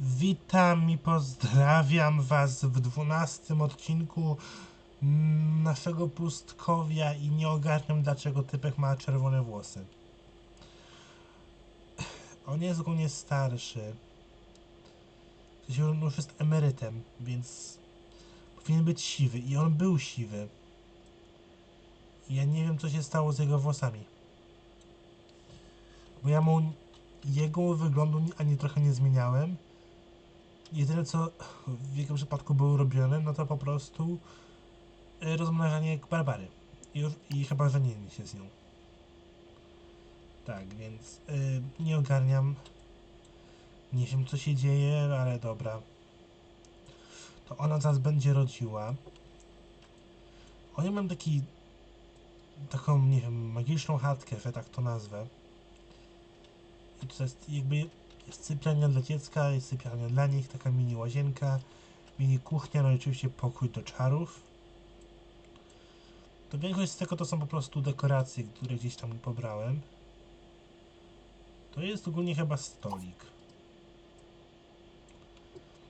Witam i pozdrawiam Was w dwunastym odcinku naszego pustkowia i nie ogarniam dlaczego typek ma czerwone włosy. On jest ogólnie starszy. On już jest emerytem, więc powinien być siwy i on był siwy. Ja nie wiem co się stało z jego włosami. Bo ja mu jego wyglądu ni- ani trochę nie zmieniałem. Jedyne co w jego przypadku było robione, no to po prostu y, rozmnażanie Barbary. I, już, i chyba żenienie się z nią. Tak, więc y, nie ogarniam. Nie wiem co się dzieje, ale dobra. To ona zaraz będzie rodziła. Oni mam taki taką, nie wiem, magiczną chatkę, że tak to nazwę. I to jest jakby jest sypialnia dla dziecka, jest sypialnia dla nich, taka mini łazienka, mini kuchnia, no i oczywiście pokój do czarów. To większość z tego to są po prostu dekoracje, które gdzieś tam pobrałem. To jest ogólnie chyba stolik.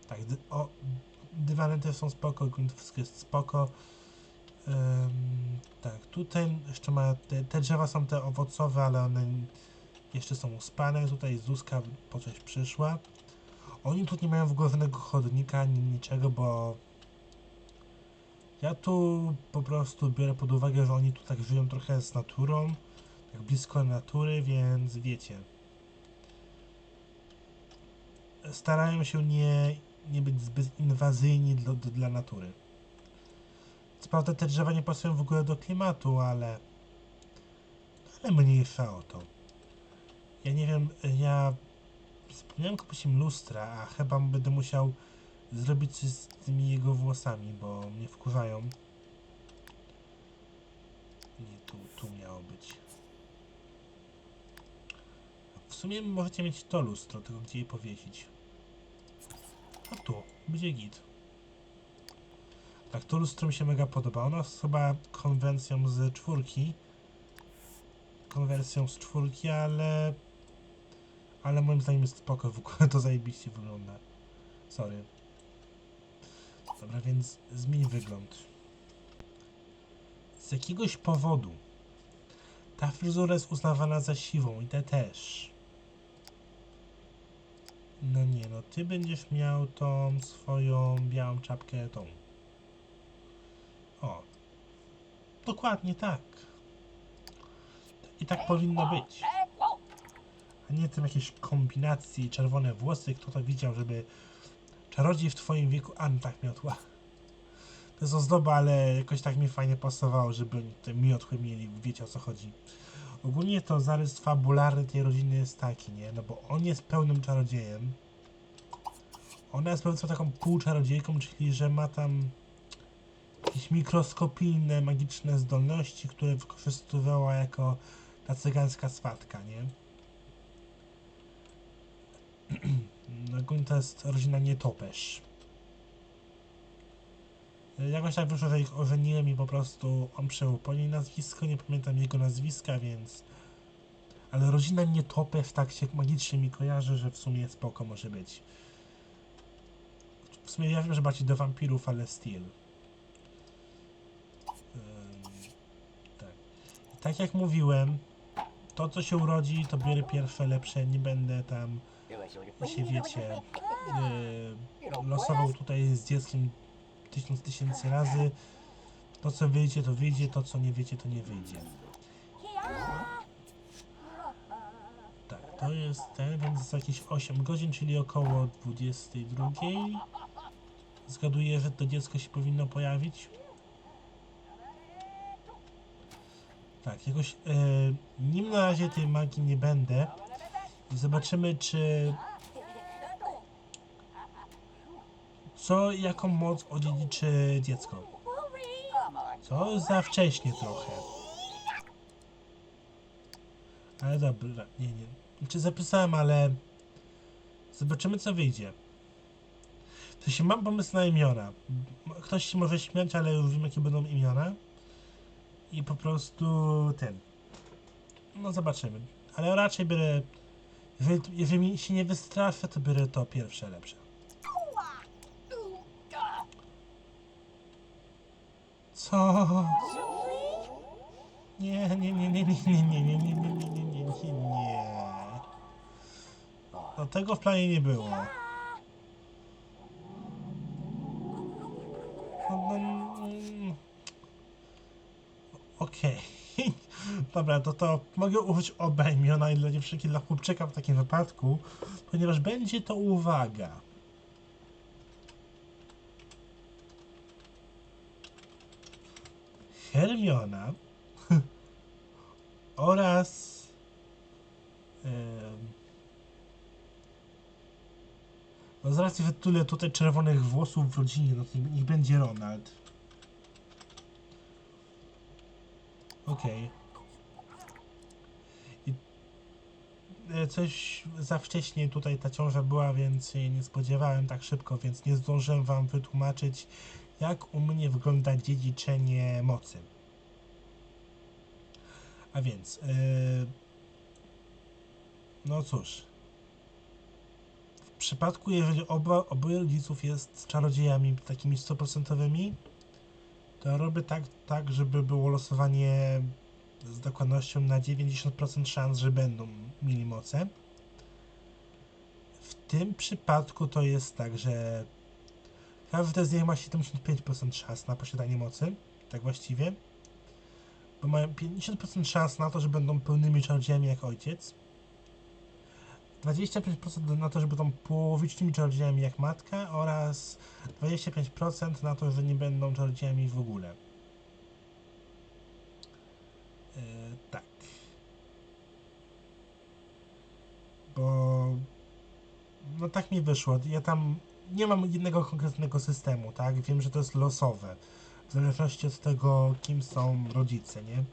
Tak, dy o, dywany też są spoko, ogólnie to wszystko jest spoko. Ym, tak, tutaj jeszcze ma, te, te drzewa są te owocowe, ale one jeszcze są uspane. Tutaj Zuzka po coś przyszła. Oni tu nie mają w ogóle żadnego chodnika, ani niczego, bo ja tu po prostu biorę pod uwagę, że oni tu tak żyją trochę z naturą, tak blisko natury, więc wiecie. Starają się nie, nie być zbyt inwazyjni dla, dla natury. Co prawda te drzewa nie pasują w ogóle do klimatu, ale ale mniejsza o to. Ja nie wiem, ja wspomniałem kupić im lustra, a chyba będę musiał zrobić coś z tymi jego włosami, bo mnie wkurzają. Nie, tu, tu miało być. W sumie możecie mieć to lustro, tylko gdzie je powiesić. A tu, będzie git. Tak, to lustro mi się mega podoba. Ono jest chyba konwencją z czwórki. Konwersją z czwórki, ale ale moim zdaniem jest spoko, w ogóle to zajebiście wygląda. Sorry. Dobra, więc zmień wygląd. Z jakiegoś powodu ta fryzura jest uznawana za siwą i te też. No nie, no ty będziesz miał tą swoją białą czapkę tą. O. Dokładnie tak. I tak powinno być a nie tym jakieś kombinacji, czerwone włosy, kto to widział, żeby czarodziej w twoim wieku, a no miotła. To jest ozdoba, ale jakoś tak mi fajnie pasowało, żeby te miotły mieli, wiecie o co chodzi. Ogólnie to zarys fabularny tej rodziny jest taki, nie? No bo on jest pełnym czarodziejem. Ona jest powiedzmy taką półczarodziejką, czyli że ma tam jakieś mikroskopijne, magiczne zdolności, które wykorzystywała jako ta cygańska swatka, nie? Ogólnie to jest rodzina nietoperz. Jakoś tak wyszło, że ich ożeniłem i po prostu on przejął po niej nazwisko, nie pamiętam jego nazwiska, więc... Ale rodzina nietoperz tak się magicznie mi kojarzy, że w sumie spoko może być. W sumie ja wiem, że bardziej do wampirów, ale. Ym, tak. Tak jak mówiłem, to co się urodzi, to biorę pierwsze lepsze, nie będę tam się wiecie, yy, losował tutaj z dzieckiem tysiąc tysięcy razy. To co wyjdzie, to wyjdzie, to co nie wiecie, to nie wyjdzie. Tak, to jest ten, więc za jakieś 8 godzin, czyli około 22. Zgaduję, że to dziecko się powinno pojawić. Tak, jakoś yy, nim na razie tej magii nie będę. Zobaczymy, czy co, jaką moc odziedziczy dziecko. Co za wcześnie trochę. Ale dobra, nie, nie. Znaczy zapisałem, ale zobaczymy co wyjdzie. To się mam pomysł na imiona. Ktoś się może śmiać, ale już wiem jakie będą imiona. I po prostu ten. No zobaczymy. Ale raczej biorę Jeżeli, jeżeli się nie wystraszę, to biorę to pierwsze lepsze. Co? Nie, nie, nie, nie, nie, nie, nie, nie, nie, nie, nie, nie, nie, nie, nie. No tego w planie nie było. No, no, mm. Okej. Dobra, to to mogę użyć oba imiona i dla dziewczynki, dla chłopczyka w takim wypadku, ponieważ będzie to uwaga. Hermiona oraz em, no z racji tyle tutaj czerwonych włosów w rodzinie, no to niech będzie Ronald. Okej. I e, coś za wcześnie tutaj ta ciąża była, więc się nie spodziewałem tak szybko, więc nie zdążyłem wam wytłumaczyć, jak u mnie wygląda dziedziczenie mocy. A więc, yy, no cóż, w przypadku, jeżeli oba, oboje rodziców jest czarodziejami takimi 100%, to robię tak, tak, żeby było losowanie z dokładnością na 90% szans, że będą mieli moce. W tym przypadku to jest tak, że każdy z nich ma 75% szans na posiadanie mocy, tak właściwie. Bo mają 50% szans na to, że będą pełnymi czarodziejami jak ojciec. 25% na to, że będą połowicznymi czarodziejami jak matka oraz 25% na to, że nie będą czarodziejami w ogóle. Yy, tak. Bo no tak mi wyszło. Ja tam nie mam jednego konkretnego systemu, tak? Wiem, że to jest losowe. W zależności od tego, kim są rodzice, nie?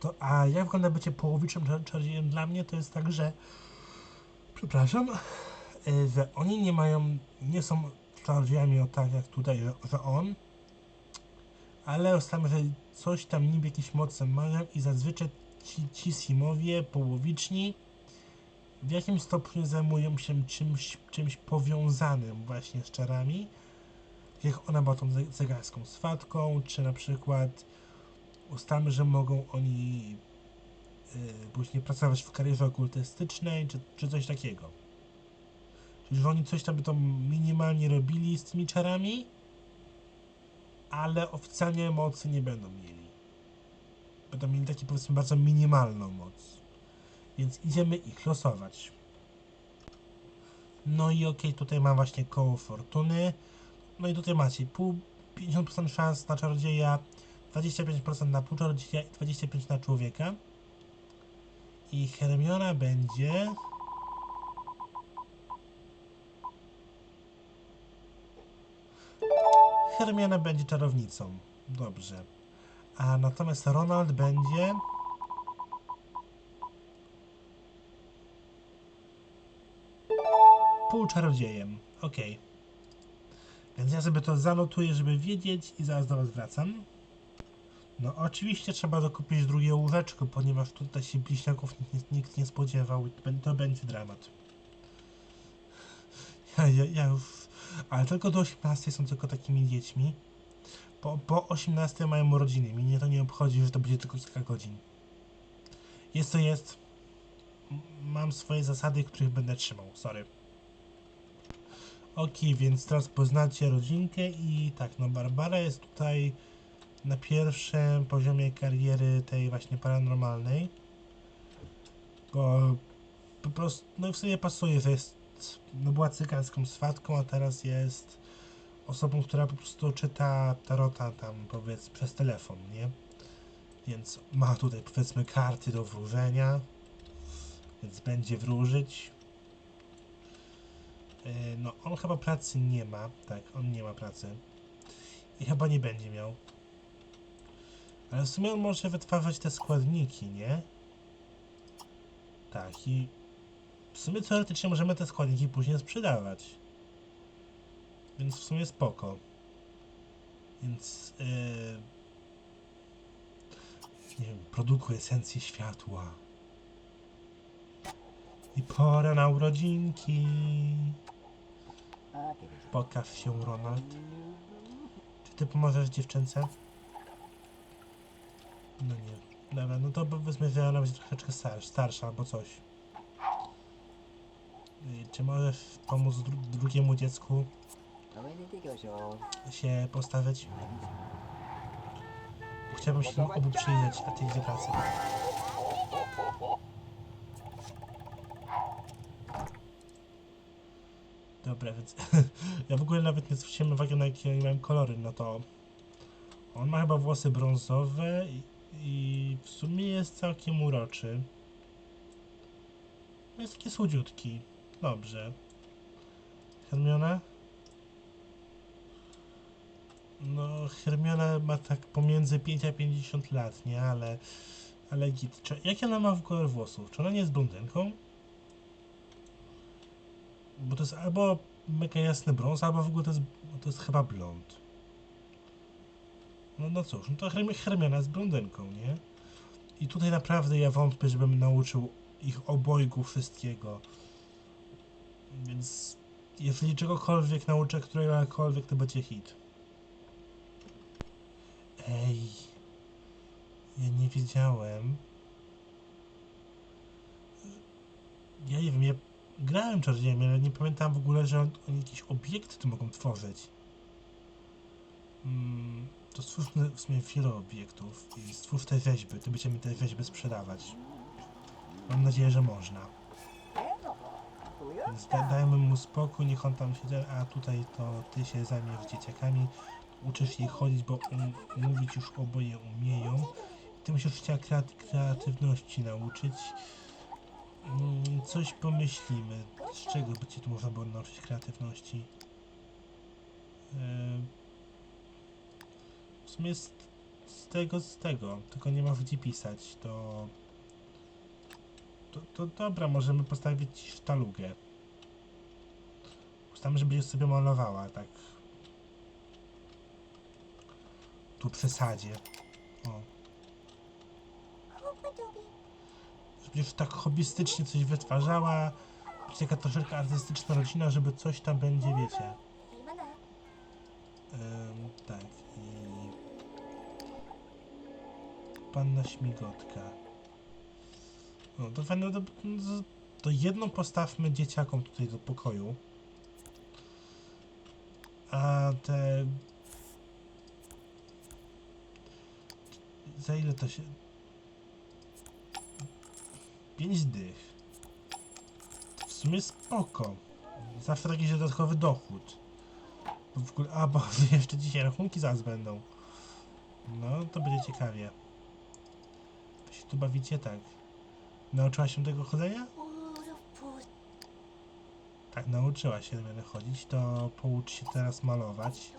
To, a jak wygląda bycie połowiczym czar- czarodziejem dla mnie, to jest tak, że przepraszam, y, że oni nie mają, nie są czarodziejami o tak jak tutaj, że, on, ale ustalmy, że coś tam niby jakieś moce mają i zazwyczaj ci, ci simowie połowiczni w jakimś stopniu zajmują się czymś, czymś powiązanym właśnie z czarami. Jak ona była tą ze- zegarską swatką, czy na przykład ustalmy, że mogą oni y, później pracować w karierze okultystycznej, czy, czy coś takiego. Czyli, że oni coś tam by to minimalnie robili z tymi czarami, ale oficjalnie mocy nie będą mieli. Będą mieli taki powiedzmy bardzo minimalną moc. Więc idziemy ich losować. No i okej, tutaj mam właśnie koło fortuny. No i tutaj macie pół, 50% szans na czarodzieja, 25% na pół czarodzieja i 25% na człowieka. I Hermiona będzie... Hermiona będzie czarownicą. Dobrze. A natomiast Ronald będzie... Półczarodziejem. Okej. Więc ja sobie to zanotuję, żeby wiedzieć i zaraz do was wracam. No oczywiście trzeba dokupić drugie łóżeczko, ponieważ tutaj się bliźniaków nikt, nikt nie spodziewał to będzie dramat. Ja, ja, ja już... Ale tylko do 18 są tylko takimi dziećmi. Po, po 18 mają urodziny. Mnie to nie obchodzi, że to będzie tylko kilka godzin. Jest to jest. Mam swoje zasady, których będę trzymał. Sorry. Ok, więc teraz poznacie rodzinkę i tak, no Barbara jest tutaj na pierwszym poziomie kariery tej właśnie paranormalnej. Bo po prostu, no w sobie pasuje, że jest, no była cyganską swatką, a teraz jest osobą, która po prostu czyta tarota tam powiedz przez telefon, nie? Więc ma tutaj powiedzmy karty do wróżenia, więc będzie wróżyć. Yy, No, on chyba pracy nie ma, tak, on nie ma pracy. I chyba nie będzie miał. Ale w sumie on może wytwarzać te składniki, nie? Tak, i w sumie teoretycznie możemy te składniki później sprzedawać. Więc w sumie spoko. Więc yy, nie wiem, produkuje esencję światła. I pora na urodzinki. Pokaż się, Ronald. Czy ty pomożesz dziewczynce? No nie. Dobra, no to powiedzmy, że ona będzie troszeczkę star- starsza albo coś. Y, czy może pomóc dru drugiemu dziecku się postawić? Chciałbym się obu przyjrzeć, a ty gdzie. Dobra, więc ja w ogóle nawet nie zwróciłem uwagi na jakie oni mają kolory, no to on ma chyba włosy brązowe i, i w sumie jest całkiem uroczy. Jest taki słodziutki. Dobrze. Hermiona? No, Hermiona ma tak pomiędzy 5 a 50 lat, nie? Ale, ale git. Czy, jaki ona ma w kolor włosów? Czy ona nie jest blondynką? Bo to jest albo mega jasny brąz, albo w ogóle to jest, no to jest chyba blond. No, no cóż, no to Herm- Hermiona jest blondynką, nie? I tutaj naprawdę ja wątpię, żebym nauczył ich obojgu wszystkiego. Więc jeżeli czegokolwiek nauczę któregokolwiek, to będzie hit. Ej, ja nie wiedziałem. Ja nie wiem, ja grałem czarodziejem, ale nie pamiętam w ogóle, że on- oni jakieś obiekty tu mogą tworzyć. Mm, to stwórzmy w sumie wiele obiektów i stwórz te rzeźby, to będziemy te rzeźby sprzedawać. Mam nadzieję, że można. Więc da- dajmy mu spokój, niech on tam siedzi, a tutaj to ty się zajmiesz dzieciakami, uczysz ich chodzić, bo um, mówić już oboje umieją. Ty musisz się kreat- kreatywności nauczyć. Mm, coś pomyślimy. Z czego by cię tu można było nauczyć kreatywności? Eee, w sumie z, z tego, z tego, tylko nie ma gdzie pisać, to... To, to dobra, możemy postawić sztalugę. Ustawmy, że będziesz sobie malowała, tak. Tu przy sadzie. O. Żebyś tak hobbystycznie coś wytwarzała. Być taka troszeczkę artystyczna rodzina, żeby coś tam będzie, wiecie. Ym, tak i... Panna Śmigotka. No to fajne, to, to jedną postawmy dzieciakom tutaj do pokoju. A te... Za ile to się... Pięć dych. W sumie spoko. Zawsze taki dodatkowy dochód. Bo W ogóle, a bo jeszcze dzisiaj rachunki zaraz będą. No, to będzie ciekawie. Wy się tu bawicie tak. Nauczyła się tego chodzenia? Tak, nauczyła się będę chodzić, to poucz się teraz malować.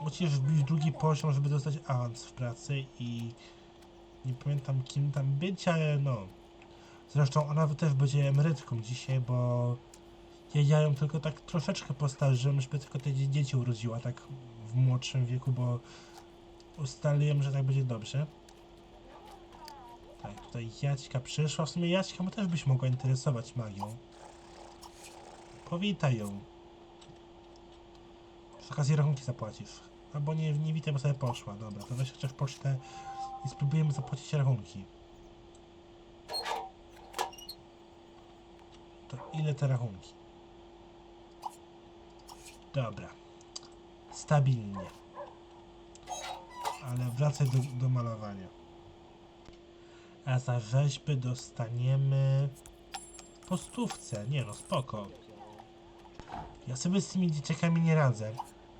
Musisz wbić drugi poziom, żeby dostać awans w pracy i nie pamiętam kim tam być, ale no. Zresztą ona też będzie emerytką dzisiaj, bo ja, ja ją tylko tak troszeczkę postarzyłem, żeby tylko te dzie- dzieci urodziła tak w młodszym wieku, bo ustaliłem, że tak będzie dobrze. Tak, tutaj Jaćka przyszła. W sumie Jaćka też byś mogła interesować magią. Powitaj ją. Z okazji rachunki zapłacisz. Albo nie, nie witam, bo sobie poszła. Dobra, to weź chociaż pocztę i spróbujemy zapłacić rachunki. To ile te rachunki? Dobra. Stabilnie. Ale wracaj do, do malowania. A za rzeźby dostaniemy po stówce. Nie no, spoko. Ja sobie z tymi dzieciakami nie radzę,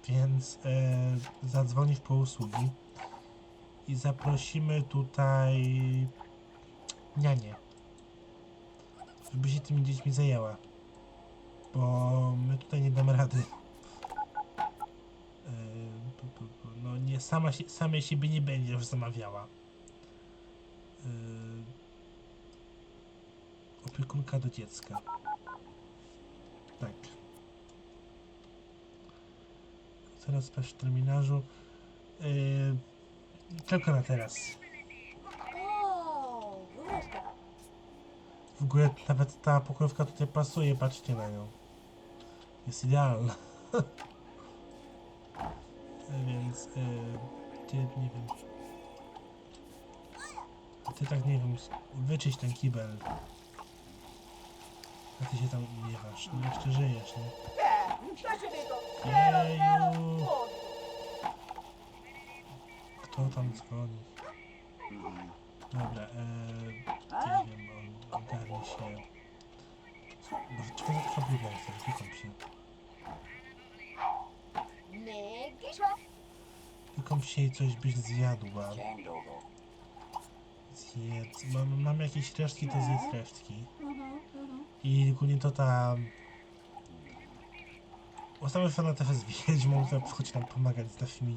więc e, zadzwonisz po usługi i zaprosimy tutaj nianię, żeby się tymi dziećmi zajęła, bo my tutaj nie damy rady. Pu, no nie, sama się, samej siebie nie będziesz zamawiała. E, opiekunka do dziecka. Tak. Teraz sprawdź w terminarzu. Yy, tylko na teraz. W ogóle nawet ta pokojówka tutaj pasuje, patrzcie na nią. Jest idealna. Więc, yy, nie wiem. Ty tak, nie wiem, wyczyść ten kibel. A ty się tam miewasz, no jeszcze żyjesz, nie? Jeju! Kto tam dzwoni? Dobra, eee, nie wiem, on ogarnie się. Może czego tak fabryka jest, wykąp się. Wykąp się i coś byś zjadła. Zjedz. Mam, mam jakieś resztki, to zjedz resztki. I ogólnie to ta... Ostatnio fanatef z wiedźmą, która przychodzi nam pomagać z naszymi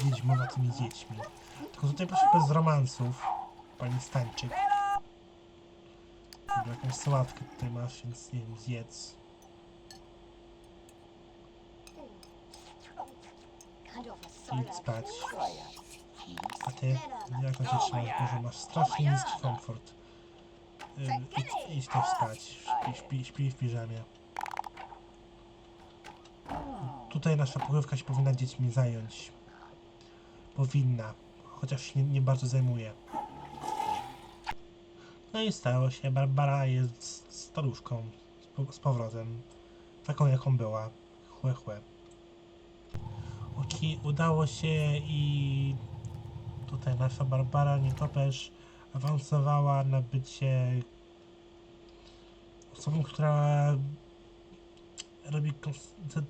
wiedźmowatymi dziećmi. Tylko tutaj proszę bez romansów, pani Stańczyk. Dobra, jakąś sałatkę tutaj masz, więc nie wiem, zjedz. Idź spać. A ty, jak on się trzymasz? Boże, masz strasznie niski komfort. Idź, idź spać. Śpi, śpi, śpi w piżamie. Tutaj nasza pokojówka się powinna dziećmi zająć. Powinna. Chociaż się nie, nie bardzo zajmuje. No i stało się. Barbara jest staruszką. Z, po- z powrotem. Taką jaką była. Chłe chłe. Okej, udało się i tutaj nasza Barbara nietoperz awansowała na bycie osobą, która robi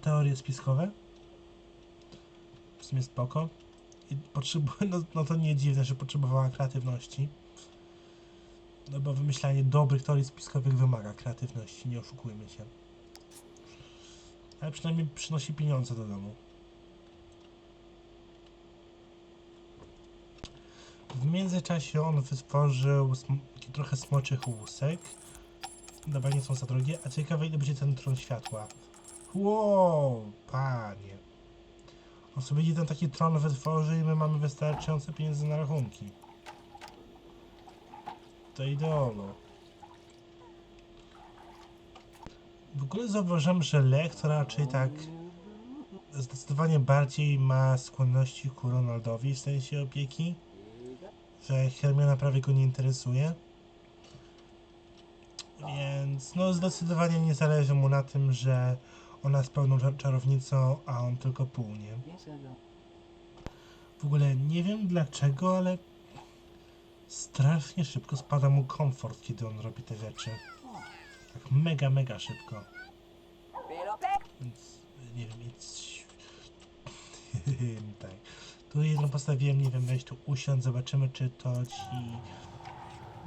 teorie spiskowe. W sumie spoko. I no, no to nie dziwne, że potrzebowała kreatywności. No bo wymyślanie dobrych teorii spiskowych wymaga kreatywności, nie oszukujmy się. Ale przynajmniej przynosi pieniądze do domu. W międzyczasie on wytworzył sm- trochę smoczych łusek. Dobra, nie są za drogie. A ciekawe ile będzie ten tron światła. Wow, panie. On sobie jeden taki tron wytworzy i my mamy wystarczające pieniądze na rachunki. To ideolo. W ogóle zauważam, że Lech to raczej tak zdecydowanie bardziej ma skłonności ku Ronaldowi w sensie opieki że Hermiona prawie go nie interesuje. Więc no zdecydowanie nie zależy mu na tym, że ona jest pełną czar- czarownicą, a on tylko pół, nie? W ogóle nie wiem dlaczego, ale strasznie szybko spada mu komfort, kiedy on robi te rzeczy. Tak mega, mega szybko. Więc postawiłem, nie wiem, weź tu usiądź, zobaczymy czy to ci...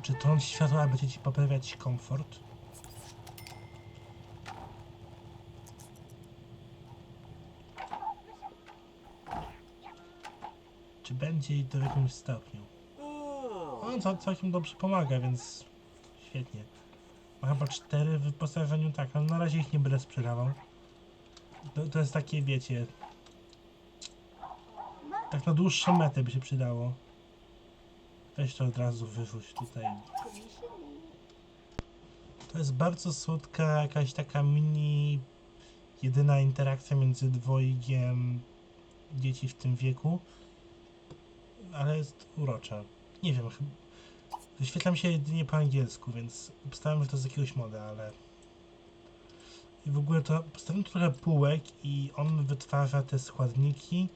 Czy tron światła będzie ci poprawiać komfort? Czy będzie i to w jakimś stopniu? On to całkiem dobrze pomaga, więc świetnie. Ma chyba cztery w wyposażeniu, tak, ale na razie ich nie będę sprzedawał. To, to jest takie, wiecie... Tak na dłuższą metę by się przydało. Weź to od razu wyrzuć tutaj. To jest bardzo słodka, jakaś taka mini... Jedyna interakcja między dwojgiem dzieci w tym wieku. Ale jest urocza. Nie wiem, chyba... Wyświetlam się jedynie po angielsku, więc obstałem, że to z jakiegoś moda, ale... I w ogóle to postawiłem trochę półek i on wytwarza te składniki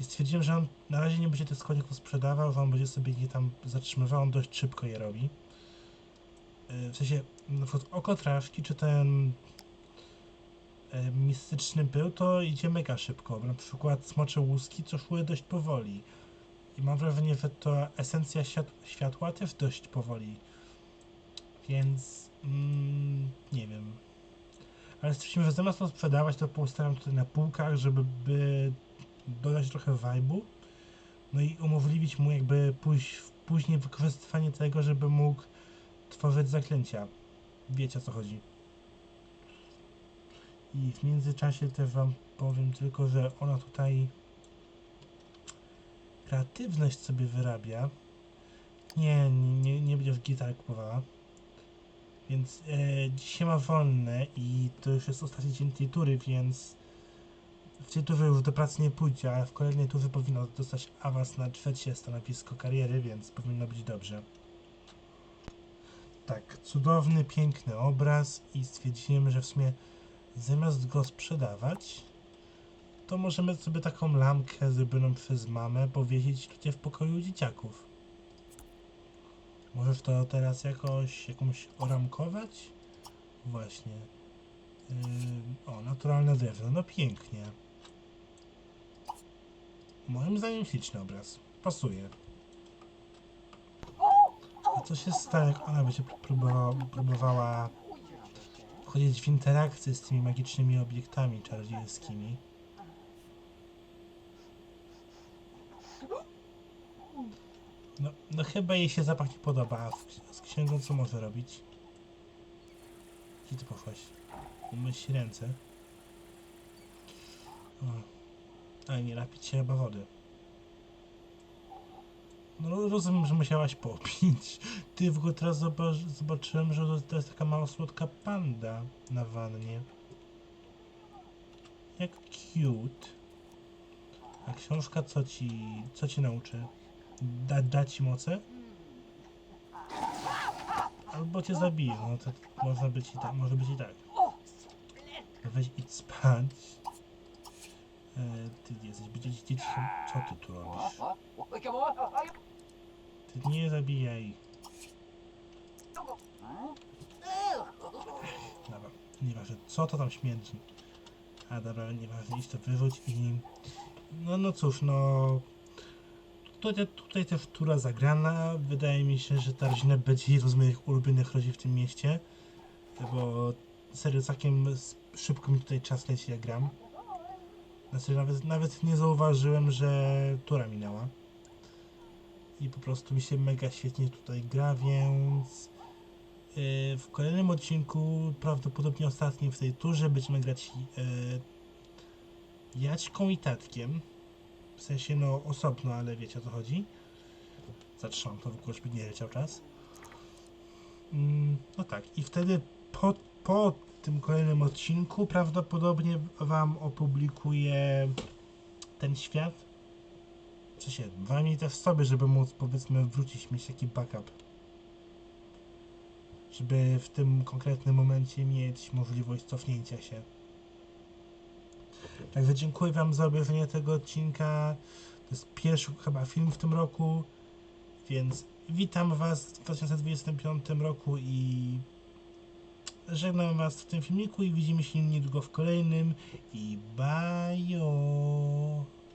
i stwierdziłem, że on na razie nie będzie tych składników sprzedawał, że on będzie sobie je tam zatrzymywał, on dość szybko je robi. Yy, W sensie, na przykład oko traszki, czy ten e, mistyczny pył, to idzie mega szybko. Na przykład smocze łuski, co szły dość powoli. I mam wrażenie, że to esencja świat światła też dość powoli. Więc mm, nie wiem. Ale stwierdziłem, że zamiast to sprzedawać, to postawiam tutaj na półkach, żeby by dodać trochę vibe'u. No i umożliwić mu jakby pójść, później wykorzystywanie tego, żeby mógł tworzyć zaklęcia. Wiecie o co chodzi. I w międzyczasie też wam powiem tylko, że ona tutaj kreatywność sobie wyrabia. Nie, nie, nie będziesz gitar kupowała. Więc e, dzisiaj ma wolne i to już jest ostatni dzień tej tury, więc w tej turze już do pracy nie pójdzie, ale w kolejnej turze powinno dostać awans na trzecie stanowisko kariery, więc powinno być dobrze. Tak, cudowny, piękny obraz i stwierdziłem, że w sumie zamiast go sprzedawać, to możemy sobie taką lampkę zrobioną przez mamę powiesić tutaj w pokoju dzieciaków. Możesz to teraz jakoś, jakąś oramkować? Właśnie. Yy, o, naturalne drewno, no pięknie. Moim zdaniem śliczny obraz. Pasuje. A co się stanie, jak ona będzie próbowała, próbowała wchodzić w interakcję z tymi magicznymi obiektami czarodziejskimi? No, no chyba jej się zapach nie podoba, a w- z księgą co może robić? Gdzie ty poszłaś? Umyć ręce. O. Ale nie napić się chyba wody. No rozumiem, że musiałaś popić. Ty w ogóle teraz zobacz, zobaczyłem, że to- to jest taka mała słodka panda na wannie. Jak cute. A książka co ci, co ci nauczy? Da, da ci moce? Albo cię zabije, no to można być i tak, może być i tak. Weź idź spać. E, ty jesteś dzieci, dzieci, co ty tu robisz? Ty nie zabijaj. Dobra, nieważne, co to tam śmierdzi. A dobra, nieważne, idź to wyrzuć i... No, no cóż, no... Tutaj, tutaj też tura zagrana. Wydaje mi się, że ta rodzina będzie jedną z moich ulubionych rodzin w tym mieście. Bo serio całkiem szybko mi tutaj czas leci jak gram. Znaczy nawet, nawet nie zauważyłem, że tura minęła. I po prostu mi się mega świetnie tutaj gra, więc yy, w kolejnym odcinku, prawdopodobnie ostatnim w tej turze, będziemy grać yy, Jaćką i Tatkiem. W sensie no osobno, ale wiecie o co chodzi. Zatrzymam to w ogóle, żeby nie leciał czas. Mm, no tak, i wtedy po, po tym kolejnym odcinku prawdopodobnie wam opublikuję ten świat. W sensie, dwa minuty w sobie, żeby móc powiedzmy wrócić, mieć taki backup. Żeby w tym konkretnym momencie mieć możliwość cofnięcia się. Także dziękuję Wam za obejrzenie tego odcinka. To jest pierwszy chyba film w tym roku, więc witam Was w 2025 roku i Żegnam Was w tym filmiku i widzimy się niedługo w kolejnym i bajo!